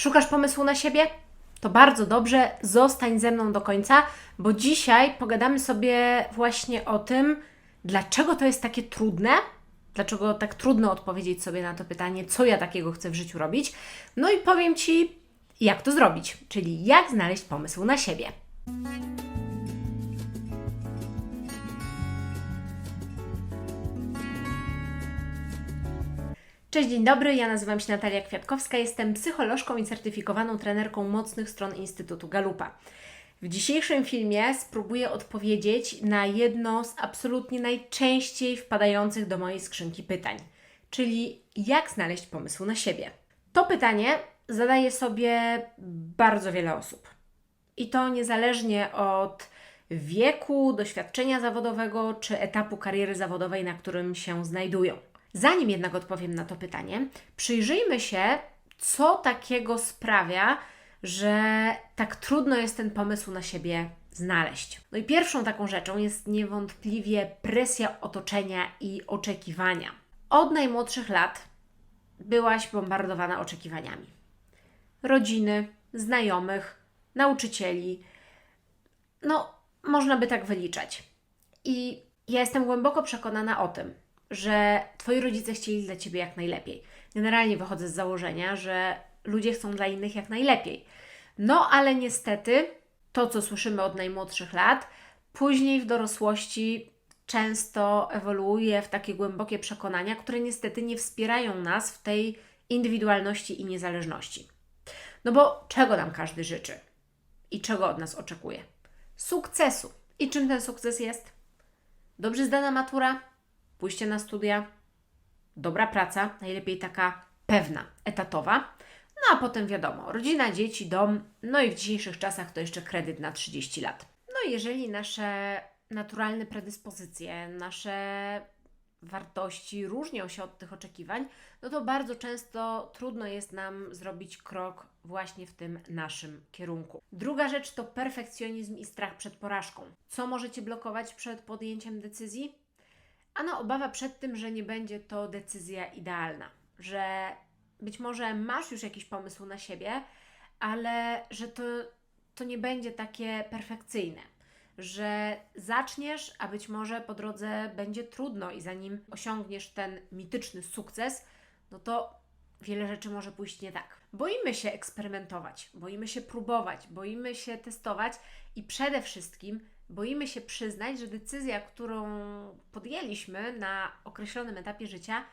Szukasz pomysłu na siebie? To bardzo dobrze, zostań ze mną do końca, bo dzisiaj pogadamy sobie właśnie o tym, dlaczego to jest takie trudne, dlaczego tak trudno odpowiedzieć sobie na to pytanie, co ja takiego chcę w życiu robić. No i powiem Ci, jak to zrobić, czyli jak znaleźć pomysł na siebie. Cześć, dzień dobry. Ja nazywam się Natalia Kwiatkowska, jestem psycholożką i certyfikowaną trenerką mocnych stron Instytutu Galupa. W dzisiejszym filmie spróbuję odpowiedzieć na jedno z absolutnie najczęściej wpadających do mojej skrzynki pytań, czyli jak znaleźć pomysł na siebie. To pytanie zadaje sobie bardzo wiele osób. I to niezależnie od wieku, doświadczenia zawodowego czy etapu kariery zawodowej, na którym się znajdują. Zanim jednak odpowiem na to pytanie, przyjrzyjmy się, co takiego sprawia, że tak trudno jest ten pomysł na siebie znaleźć. No i pierwszą taką rzeczą jest niewątpliwie presja otoczenia i oczekiwania. Od najmłodszych lat byłaś bombardowana oczekiwaniami rodziny, znajomych, nauczycieli. No, można by tak wyliczać. I ja jestem głęboko przekonana o tym, że Twoi rodzice chcieli dla Ciebie jak najlepiej. Generalnie wychodzę z założenia, że ludzie chcą dla innych jak najlepiej. No, ale niestety to, co słyszymy od najmłodszych lat, później w dorosłości często ewoluuje w takie głębokie przekonania, które niestety nie wspierają nas w tej indywidualności i niezależności. No bo czego nam każdy życzy i czego od nas oczekuje? Sukcesu. I czym ten sukces jest? Dobrze zdana matura, pójście na studia, dobra praca, najlepiej taka pewna, etatowa. No a potem wiadomo, rodzina, dzieci, dom, no i w dzisiejszych czasach to jeszcze kredyt na 30 lat. No i jeżeli nasze naturalne predyspozycje, nasze wartości różnią się od tych oczekiwań, no to bardzo często trudno jest nam zrobić krok właśnie w tym naszym kierunku. Druga rzecz to perfekcjonizm i strach przed porażką. Co możecie blokować przed podjęciem decyzji? Ano obawa przed tym, że nie będzie to decyzja idealna, że być może masz już jakiś pomysł na siebie, ale że to, to nie będzie takie perfekcyjne, że zaczniesz, a być może po drodze będzie trudno i zanim osiągniesz ten mityczny sukces, no to wiele rzeczy może pójść nie tak. Boimy się eksperymentować, boimy się próbować, boimy się testować i przede wszystkim boimy się przyznać, że decyzja, którą podjęliśmy na określonym etapie życia,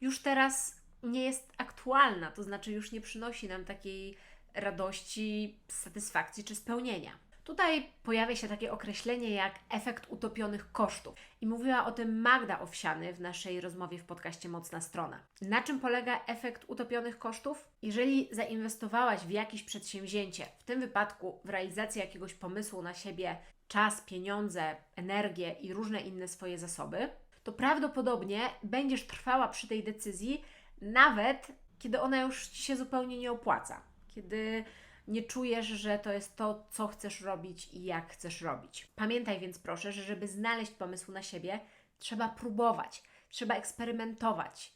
już teraz nie jest aktualna, to znaczy już nie przynosi nam takiej radości, satysfakcji czy spełnienia. Tutaj pojawia się takie określenie jak efekt utopionych kosztów. I mówiła o tym Magda Owsiany w naszej rozmowie w podcaście Mocna Strona. Na czym polega efekt utopionych kosztów? Jeżeli zainwestowałaś w jakieś przedsięwzięcie, w tym wypadku w realizację jakiegoś pomysłu na siebie, czas, pieniądze, energię i różne inne swoje zasoby, to prawdopodobnie będziesz trwała przy tej decyzji, nawet kiedy ona już Ci się zupełnie nie opłaca. Kiedy nie czujesz, że to jest to, co chcesz robić i jak chcesz robić. Pamiętaj więc proszę, że żeby znaleźć pomysł na siebie, trzeba próbować, trzeba eksperymentować,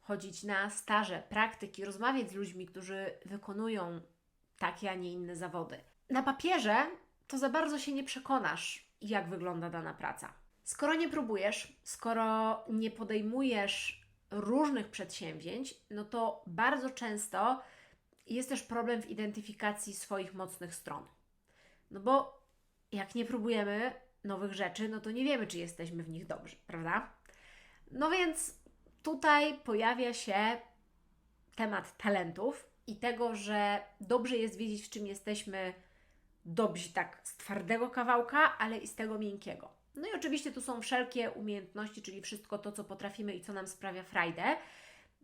chodzić na staże, praktyki, rozmawiać z ludźmi, którzy wykonują takie, a nie inne zawody. Na papierze to za bardzo się nie przekonasz, jak wygląda dana praca. Skoro nie próbujesz, skoro nie podejmujesz różnych przedsięwzięć, no to bardzo często jest też problem w identyfikacji swoich mocnych stron. No bo jak nie próbujemy nowych rzeczy, no to nie wiemy, czy jesteśmy w nich dobrzy, prawda? No więc tutaj pojawia się temat talentów i tego, że dobrze jest wiedzieć, w czym jesteśmy dobrzy, tak z twardego kawałka, ale i z tego miękkiego. No i oczywiście tu są wszelkie umiejętności, czyli wszystko to, co potrafimy i co nam sprawia frajdę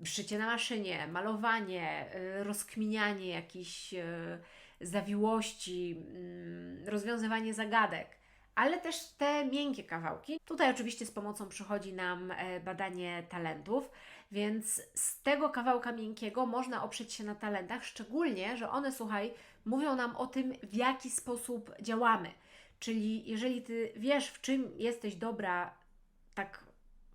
szycie na maszynie, malowanie, y, rozkminianie jakichś y, zawiłości, mm, rozwiązywanie zagadek, ale też te miękkie kawałki. Tutaj oczywiście z pomocą przychodzi nam e, badanie talentów, więc z tego kawałka miękkiego można oprzeć się na talentach, szczególnie, że one, słuchaj, mówią nam o tym, w jaki sposób działamy. Czyli jeżeli Ty wiesz, w czym jesteś dobra, tak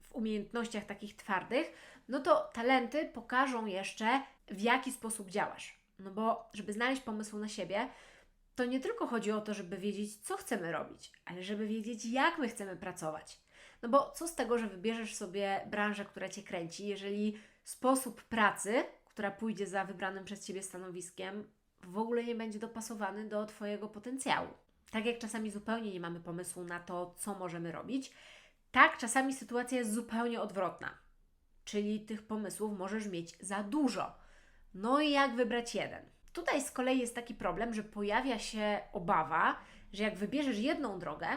w umiejętnościach takich twardych, no to talenty pokażą jeszcze, w jaki sposób działasz. No bo, żeby znaleźć pomysł na siebie, to nie tylko chodzi o to, żeby wiedzieć, co chcemy robić, ale żeby wiedzieć, jak my chcemy pracować. No bo co z tego, że wybierzesz sobie branżę, która Cię kręci, jeżeli sposób pracy, która pójdzie za wybranym przez Ciebie stanowiskiem, w ogóle nie będzie dopasowany do Twojego potencjału. Tak jak czasami zupełnie nie mamy pomysłu na to, co możemy robić, tak czasami sytuacja jest zupełnie odwrotna. Czyli tych pomysłów możesz mieć za dużo. No i jak wybrać jeden? Tutaj z kolei jest taki problem, że pojawia się obawa, że jak wybierzesz jedną drogę,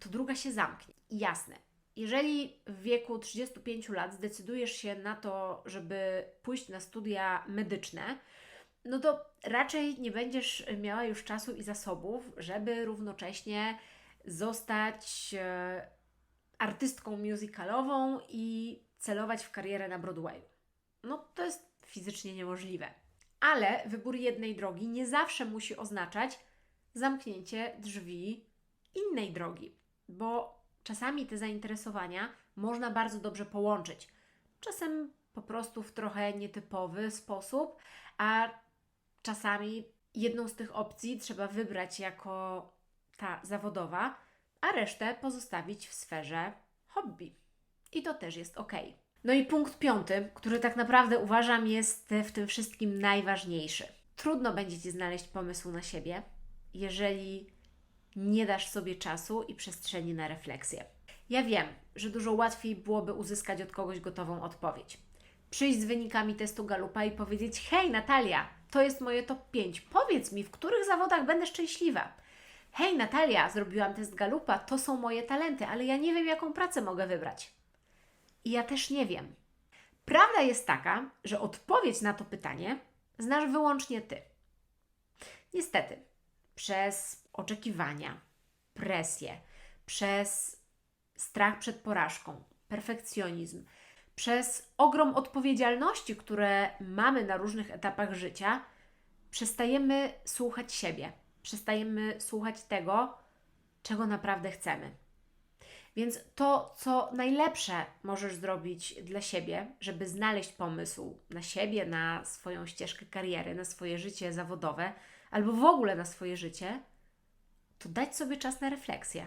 to druga się zamknie. I jasne, jeżeli w wieku 35 lat zdecydujesz się na to, żeby pójść na studia medyczne, no to raczej nie będziesz miała już czasu i zasobów, żeby równocześnie zostać e, artystką musicalową i celować w karierę na Broadwayu. No to jest fizycznie niemożliwe. Ale wybór jednej drogi nie zawsze musi oznaczać zamknięcie drzwi innej drogi, bo czasami te zainteresowania można bardzo dobrze połączyć. Czasem po prostu w trochę nietypowy sposób, a czasami jedną z tych opcji trzeba wybrać jako ta zawodowa, a resztę pozostawić w sferze hobby. I to też jest ok. No i punkt piąty, który tak naprawdę uważam jest w tym wszystkim najważniejszy. Trudno będzie Ci znaleźć pomysł na siebie, jeżeli nie dasz sobie czasu i przestrzeni na refleksję. Ja wiem, że dużo łatwiej byłoby uzyskać od kogoś gotową odpowiedź. Przyjść z wynikami testu Galupa i powiedzieć: Hej, Natalia, to jest moje top 5. Powiedz mi, w których zawodach będę szczęśliwa. Hej, Natalia, zrobiłam test Galupa, to są moje talenty, ale ja nie wiem, jaką pracę mogę wybrać. I ja też nie wiem. Prawda jest taka, że odpowiedź na to pytanie znasz wyłącznie ty. Niestety, przez oczekiwania, presję, przez strach przed porażką, perfekcjonizm, przez ogrom odpowiedzialności, które mamy na różnych etapach życia, przestajemy słuchać siebie, przestajemy słuchać tego, czego naprawdę chcemy. Więc to, co najlepsze możesz zrobić dla siebie, żeby znaleźć pomysł na siebie, na swoją ścieżkę kariery, na swoje życie zawodowe, albo w ogóle na swoje życie, to dać sobie czas na refleksję.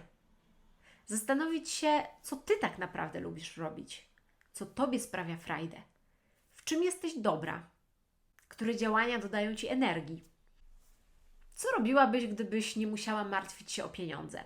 Zastanowić się, co ty tak naprawdę lubisz robić, co tobie sprawia frajdę, w czym jesteś dobra, które działania dodają ci energii. Co robiłabyś, gdybyś nie musiała martwić się o pieniądze?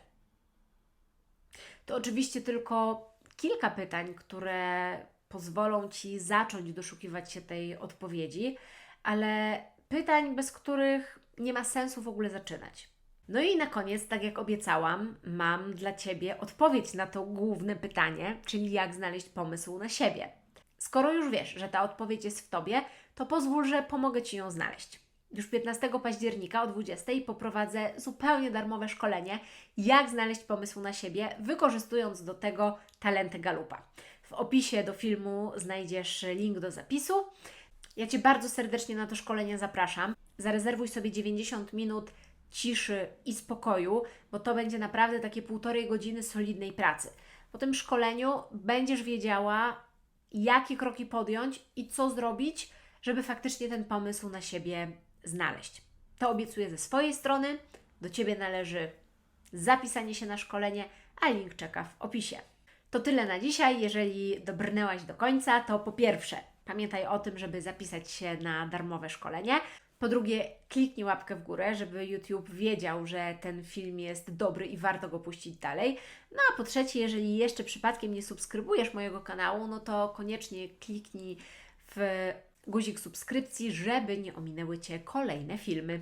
To oczywiście tylko kilka pytań, które pozwolą Ci zacząć doszukiwać się tej odpowiedzi, ale pytań, bez których nie ma sensu w ogóle zaczynać. No i na koniec, tak jak obiecałam, mam dla Ciebie odpowiedź na to główne pytanie, czyli jak znaleźć pomysł na siebie. Skoro już wiesz, że ta odpowiedź jest w Tobie, to pozwól, że pomogę Ci ją znaleźć. Już 15 października o 20 poprowadzę zupełnie darmowe szkolenie, jak znaleźć pomysł na siebie, wykorzystując do tego talenty Galupa. W opisie do filmu znajdziesz link do zapisu. Ja Cię bardzo serdecznie na to szkolenie zapraszam. Zarezerwuj sobie 90 minut ciszy i spokoju, bo to będzie naprawdę takie półtorej godziny solidnej pracy. Po tym szkoleniu będziesz wiedziała, jakie kroki podjąć i co zrobić, żeby faktycznie ten pomysł na siebie znaleźć. To obiecuję ze swojej strony. Do Ciebie należy zapisanie się na szkolenie, a link czeka w opisie. To tyle na dzisiaj. Jeżeli dobrnęłaś do końca, to po pierwsze, pamiętaj o tym, żeby zapisać się na darmowe szkolenie. Po drugie, kliknij łapkę w górę, żeby YouTube wiedział, że ten film jest dobry i warto go puścić dalej. No a po trzecie, jeżeli jeszcze przypadkiem nie subskrybujesz mojego kanału, no to koniecznie kliknij w guzik subskrypcji, żeby nie ominęły Cię kolejne filmy.